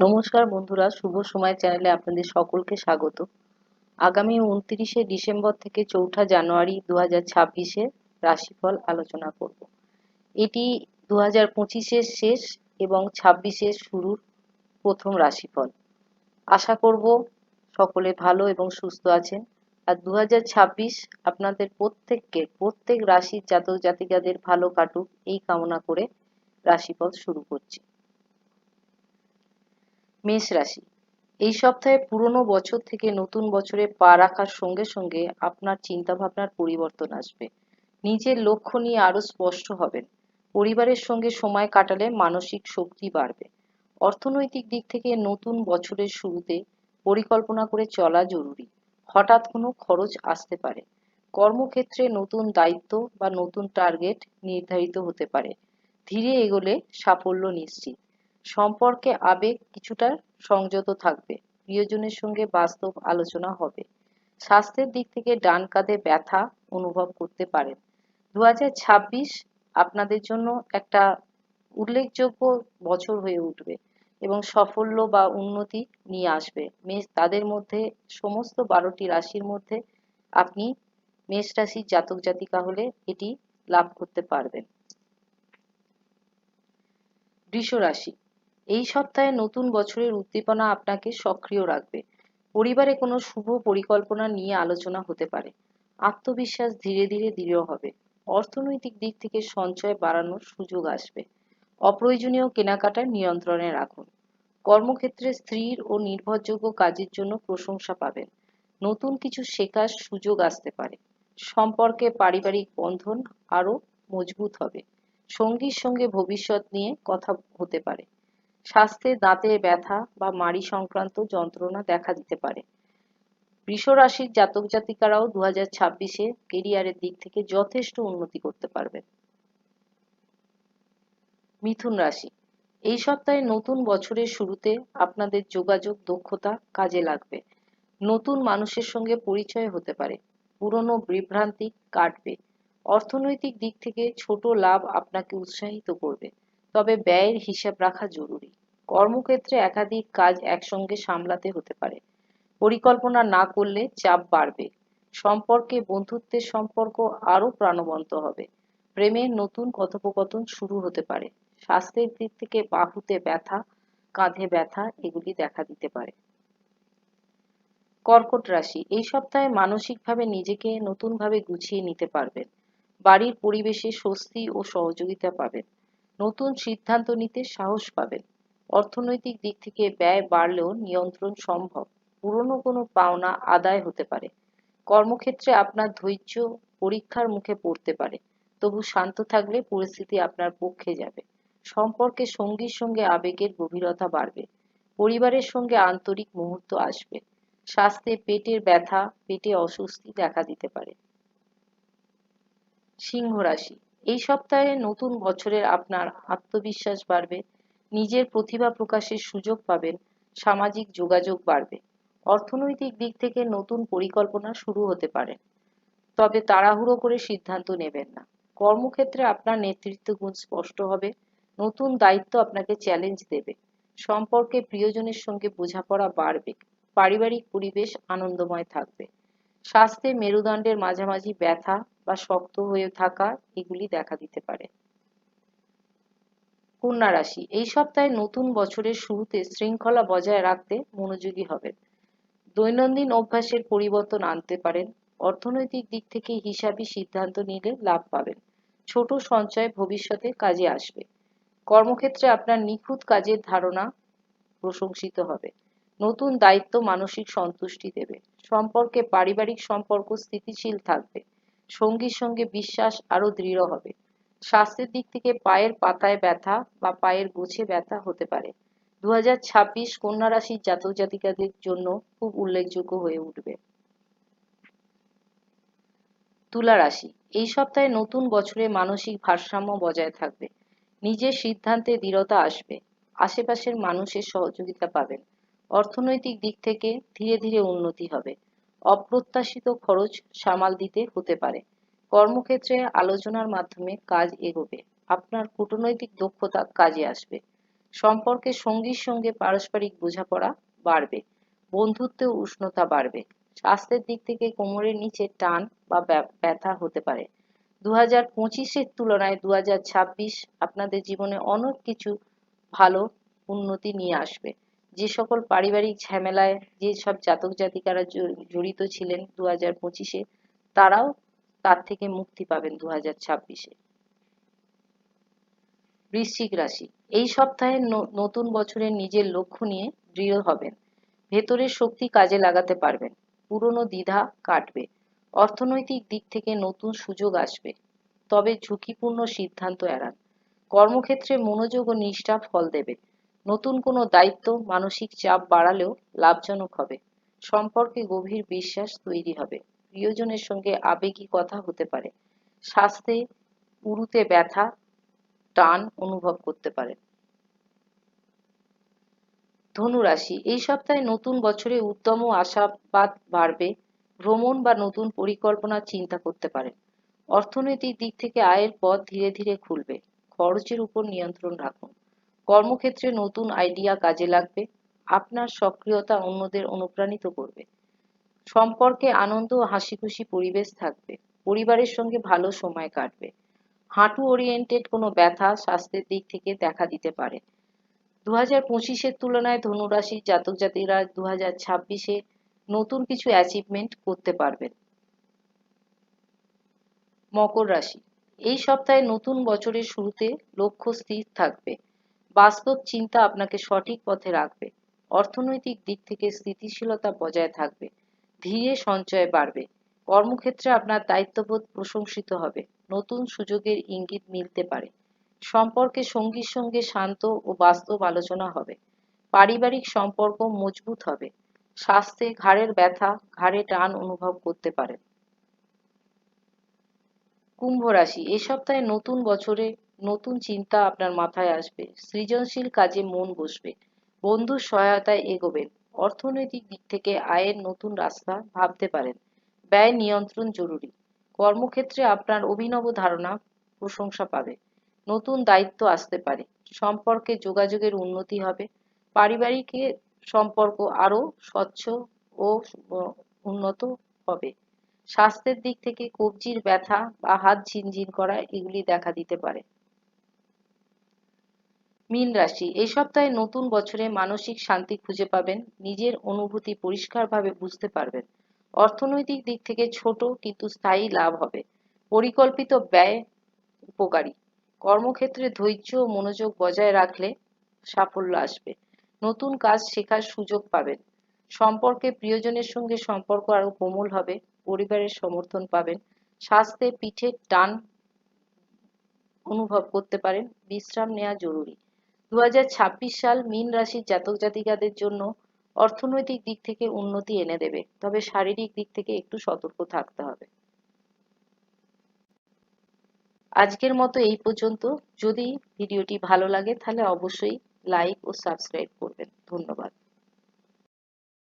নমস্কার বন্ধুরা, শুভ সময় চ্যানেলে আপনাদের সকলকে স্বাগত। আগামী উনত্রিশে ডিসেম্বর থেকে চৌঠা জানুয়ারি দু হাজার ছাব্বিশে রাশিফল আলোচনা করব। এটি দু হাজার পঁচিশের শেষ এবং ছাব্বিশের শুরুর প্রথম রাশিফল। আশা করব সকলে ভালো এবং সুস্থ আছেন। আর দু হাজার ছাব্বিশ আপনাদের প্রত্যেককে, প্রত্যেক রাশির জাতক জাতিকাদের ভালো কাটুক এই কামনা করে রাশিফল শুরু করছি। মেষ রাশি। এই সপ্তাহে পুরনো বছর থেকে নতুন বছরে পা রাখার সঙ্গে সঙ্গে আপনার চিন্তা ভাবনার পরিবর্তন আসবে। নিজের লক্ষ্য নিয়ে আরও স্পষ্ট হবেন। পরিবারের সঙ্গে সময় কাটালে মানসিক শক্তি বাড়বে। অর্থনৈতিক দিক থেকে নতুন বছরের শুরুতে পরিকল্পনা করে চলা জরুরি। হঠাৎ কোনো খরচ আসতে পারে। কর্মক্ষেত্রে নতুন দায়িত্ব বা নতুন টার্গেট নির্ধারিত হতে পারে। ধীরে এগোলে সাফল্য নিশ্চিত। সম্পর্কে আবেগ কিছুটা সংযত থাকবে। প্রিয়জনের সঙ্গে বাস্তব আলোচনা হবে। স্বাস্থ্যের দিক থেকে ডান কাঁধে ব্যথা অনুভব করতে পারেন। দু হাজার ছাব্বিশ আপনাদের জন্য একটা উল্লেখযোগ্য বছর হয়ে উঠবে এবং সাফল্য বা উন্নতি নিয়ে আসবে। মেষ, তাদের মধ্যে সমস্ত বারোটি রাশির মধ্যে আপনি মেষ রাশির জাতক জাতিকা হলে এটি লাভ করতে পারবেন। বৃষ রাশি এই সপ্তাহে নতুন বছরের উদ্দীপনা আপনাকে সক্রিয় রাখবে। পরিবারে কোনো শুভ পরিকল্পনা নিয়ে আলোচনা হতে পারে। আত্মবিশ্বাস ধীরে ধীরে দৃঢ় হবে। অর্থনৈতিক দিক থেকে সঞ্চয় বাড়ানোর সুযোগ আসবে। অপ্রয়োজনীয় কেনাকাটা নিয়ন্ত্রণে রাখুন। কর্মক্ষেত্রে স্থির ও নির্ভরযোগ্য কাজের জন্য প্রশংসা পাবেন। নতুন কিছু শেখার সুযোগ আসতে পারে। সম্পর্কে পারিবারিক বন্ধন আরও মজবুত হবে। সঙ্গীর সঙ্গে ভবিষ্যৎ নিয়ে কথা হতে পারে। স্বাস্থ্যে দাঁতের ব্যথা বা মাড়ি সংক্রান্ত যন্ত্রণা দেখা দিতে পারে। বৃষ রাশির জাতক জাতিকারাও দু হাজার ছাব্বিশে কেরিয়ারের দিক থেকে যথেষ্ট উন্নতি করতে পারবেন। মিথুন রাশি, এই সপ্তাহে নতুন বছরের শুরুতে আপনাদের যোগাযোগ, দক্ষতা কাজে লাগবে। নতুন মানুষের সঙ্গে পরিচয় হতে পারে, পুরনো বিভ্রান্তি কাটবে। অর্থনৈতিক দিক থেকে ছোট লাভ আপনাকে উৎসাহিত করবে। তবে ব্যয়ের হিসাব রাখা জরুরি। কর্মক্ষেত্রে একাধিক কাজ একসঙ্গে সামলাতে হতে পারে। পরিকল্পনা না করলে চাপ বাড়বে। সম্পর্কে বন্ধুত্বের সম্পর্ক আরও প্রাণবন্ত হবে। প্রেমের নতুন কথোপকথন শুরু হতে পারে। স্বাস্থ্যের দিক থেকে বাহুতে ব্যথা, কাঁধে ব্যথা, এগুলি দেখা দিতে পারে। কর্কট রাশি, এই সপ্তাহে মানসিকভাবে নিজেকে নতুনভাবে গুছিয়ে নিতে পারবেন। বাড়ির পরিবেশে স্বস্তি ও সহযোগিতা পাবেন। নতুন সিদ্ধান্ত নিতে সাহস পাবেন। অর্থনৈতিক দিক থেকে ব্যয় বাড়লেও নিয়ন্ত্রণ সম্ভব। পুরনো কোনো পাওনা আদায় হতে পারে। কর্মক্ষেত্রে আপনার ধৈর্য পরীক্ষার মুখে পড়তে পারে। তবু শান্ত থাকলে পরিস্থিতি আপনার পক্ষে যাবে। সম্পর্কে সঙ্গীর সঙ্গে আবেগের গভীরতা বাড়বে। পরিবারের সঙ্গে আন্তরিক মুহূর্ত আসবে। স্বাস্থ্যে পেটের ব্যথা, পেটে অস্বস্তি দেখা দিতে পারে। সিংহ রাশি এই সপ্তাহে নতুন বছরের আপনার আত্মবিশ্বাস বাড়বে, নিজের প্রতিভা প্রকাশের সুযোগ পাবেন, সামাজিক যোগাযোগ বাড়বে, অর্থনৈতিক দিক থেকে নতুন পরিকল্পনা শুরু হতে পারে। তবে তাড়াহুড়ো করে সিদ্ধান্ত নেবেন না। কর্মক্ষেত্রে আপনার নেতৃত্ব গুণ স্পষ্ট হবে, নতুন দায়িত্ব আপনাকে চ্যালেঞ্জ দেবে, সম্পর্কে প্রিয়জনের সঙ্গে বোঝাপড়া বাড়বে, পারিবারিক পরিবেশ আনন্দময় থাকবে, স্বাস্থ্যে মেরুদণ্ডের মাঝামাঝি ব্যথা বা শক্ত হয়ে থাকা এগুলি দেখা দিতে পারে। কন্যা রাশি, এই সপ্তাহে নতুন বছরের শুরুতে শৃঙ্খলা বজায় রাখতে মনোযোগী হবেন। দৈনন্দিন অভ্যাসের পরিবর্তন আনতে পারেন। অর্থনৈতিক দিক থেকে হিসাবি সিদ্ধান্ত নিলে লাভ পাবেন। ছোট সঞ্চয় ভবিষ্যতে কাজে আসবে। কর্মক্ষেত্রে আপনার নিখুঁত কাজের ধারণা প্রশংসিত হবে। নতুন দায়িত্ব মানসিক সন্তুষ্টি দেবে। সম্পর্কে পারিবারিক সম্পর্ক স্থিতিশীল থাকবে। সঙ্গীর সঙ্গে বিশ্বাস আরও দৃঢ় হবে। স্বাস্থ্যের দিক থেকে পায়ের পাতায় ব্যথা বা পায়ের গোছে ব্যথা হতে পারে। দু কন্যা রাশির জাতক জাতিকাদের জন্য খুব উল্লেখযোগ্য হয়ে উঠবে। তুলা রাশি, এই সপ্তাহে নতুন বছরে মানসিক ভারসাম্য বজায় থাকবে। নিজের সিদ্ধান্তে দৃঢ়তা আসবে। আশেপাশের মানুষের সহযোগিতা পাবেন। অর্থনৈতিক দিক থেকে ধীরে ধীরে উন্নতি হবে। অপ্রত্যাশিত খরচ সামাল দিতে হতে পারে। কর্মক্ষেত্রে আলোচনার মাধ্যমে কাজ এগোবে। আপনার কূটনৈতিক দক্ষতা কাজে আসবে। সম্পর্কে সঙ্গীর সঙ্গে পারস্পরিক বোঝাপড়া বাড়বে। বন্ধুত্বে উষ্ণতা বাড়বে। স্বাস্থ্যের দিক থেকে কোমরের নিচে টান বা ব্যথা হতে পারে। দু হাজার পঁচিশের তুলনায় দু হাজার ছাব্বিশ আপনাদের জীবনে অনেক কিছু ভালো উন্নতি নিয়ে আসবে। যে সকল পারিবারিক ঝামেলায় যে সব জাতক জাতিকারা জড়িত ছিলেন দু হাজার পঁচিশে, তারাও তার থেকে মুক্তি পাবেন দু হাজার ছাব্বিশে। বৃশ্চিক রাশি, এই সপ্তাহে নতুন বছরে নিজের লক্ষ্য নিয়ে দৃঢ় হবেন। ভেতরের শক্তি কাজে লাগাতে পারবেন। পুরনো দ্বিধা কাটবে। অর্থনৈতিক দিক থেকে নতুন সুযোগ আসবে। তবে ঝুঁকিপূর্ণ সিদ্ধান্ত এড়ান। কর্মক্ষেত্রে মনোযোগ ও নিষ্ঠা ফল দেবে। নতুন কোনো দায়িত্ব, মানসিক চাপ বাড়ালেও লাভজনক হবে। সম্পর্কে গভীর বিশ্বাস তৈরি হবে। প্রিয়জনের সঙ্গে আবেগী কথা হতে পারে। স্বাস্থ্যে উরুতে ব্যথা, টান অনুভব করতে পারেন ধনুরাশি, এই সপ্তাহে নতুন বছরে উত্তম আশাবাদ বাড়বে। ভ্রমণ বা নতুন পরিকল্পনা চিন্তা করতে পারেন অর্থনৈতিক দিক থেকে আয়ের পথ ধীরে ধীরে খুলবে। খরচের উপর নিয়ন্ত্রণ রাখুন। কর্মক্ষেত্রে নতুন আইডিয়া কাজে লাগবে, আপনার সক্রিয়তা অন্যদের অনুপ্রাণিত করবে। সম্পর্কে আনন্দ ও হাসি খুশি পরিবেশ থাকবে, পরিবারের সঙ্গে ভালো সময় কাটবে। হাঁটু ওরিয়েন্টেড কোনো ব্যথা স্বাস্থ্যের দিক থেকে দেখা দিতে পারে। দু হাজার পঁচিশের তুলনায় ধনুরাশির জাতক জাতিরা দু হাজার ছাব্বিশে নতুন কিছু অ্যাচিভমেন্ট করতে পারবেন। মকর রাশি, এই সপ্তাহে নতুন বছরের শুরুতে লক্ষ্য স্থির থাকবে। বাস্তব চিন্তা আপনাকে সঠিক পথে রাখবে। অর্থনৈতিক দিক থেকে স্থিতিশীলতা বজায় থাকবে। ধীরে সঞ্চয় বাড়বে। কর্মক্ষেত্রে আপনার দায়িত্ববোধ প্রশংসিত হবে। নতুন সুযোগের ইঙ্গিত মিলতে পারে। সম্পর্কে সঙ্গীর সঙ্গে শান্ত ও বাস্তব আলোচনা হবে। পারিবারিক সম্পর্ক মজবুত হবে। স্বাস্থ্যে ঘাড়ের ব্যথা, ঘাড়ে টান অনুভব করতে পারেন। কুম্ভ রাশি এই সপ্তাহে নতুন বছরে নতুন চিন্তা আপনার মাথায় আসবে। সৃজনশীল কাজে মন বসবে। বন্ধুর সহায়তায় এগোবেন। অর্থনৈতিক দিক থেকে আয়ের নতুন রাস্তা ভাবতে পারেন। ব্যয় নিয়ন্ত্রণ জরুরি। কর্মক্ষেত্রে আপনার অভিনব ধারণা প্রশংসা পাবে। নতুন দায়িত্ব আসতে পারে। সম্পর্কে যোগাযোগের উন্নতি হবে। পারিবারিক সম্পর্ক আরও স্বচ্ছ ও উন্নত হবে। স্বাস্থ্যের দিক থেকে কবজির ব্যথা বা হাত ঝিনঝিন করা এগুলি দেখা দিতে পারে। মীন রাশি, এই সপ্তাহে নতুন বছরে মানসিক শান্তি খুঁজে পাবেন, নিজের অনুভূতি পরিষ্কারভাবে বুঝতে পারবেন। অর্থনৈতিক দিক থেকে ছোট কিন্তু স্থায়ী লাভ হবে। পরিকল্পিত ব্যয় উপকারী। কর্মক্ষেত্রে ধৈর্য ও মনোযোগ বজায় রাখলে সাফল্য আসবে। নতুন কাজ শেখার সুযোগ পাবেন। সম্পর্কে প্রিয়জনের সঙ্গে সম্পর্ক আরও কোমল হবে, পরিবারের সমর্থন পাবেন, স্বাস্থ্যে পিঠের টান অনুভব করতে পারেন, বিশ্রাম নেওয়া জরুরি। দু সাল মীন রাশির জাতক জাতিকাদের জন্য অর্থনৈতিক দিক থেকে উন্নতি এনে দেবে, তবে শারীরিক দিক থেকে একটু সতর্ক থাকতে হবে। আজকের মতো এই পর্যন্ত। যদি ভিডিওটি ভালো লাগে তাহলে অবশ্যই লাইক ও সাবস্ক্রাইব করবেন। ধন্যবাদ।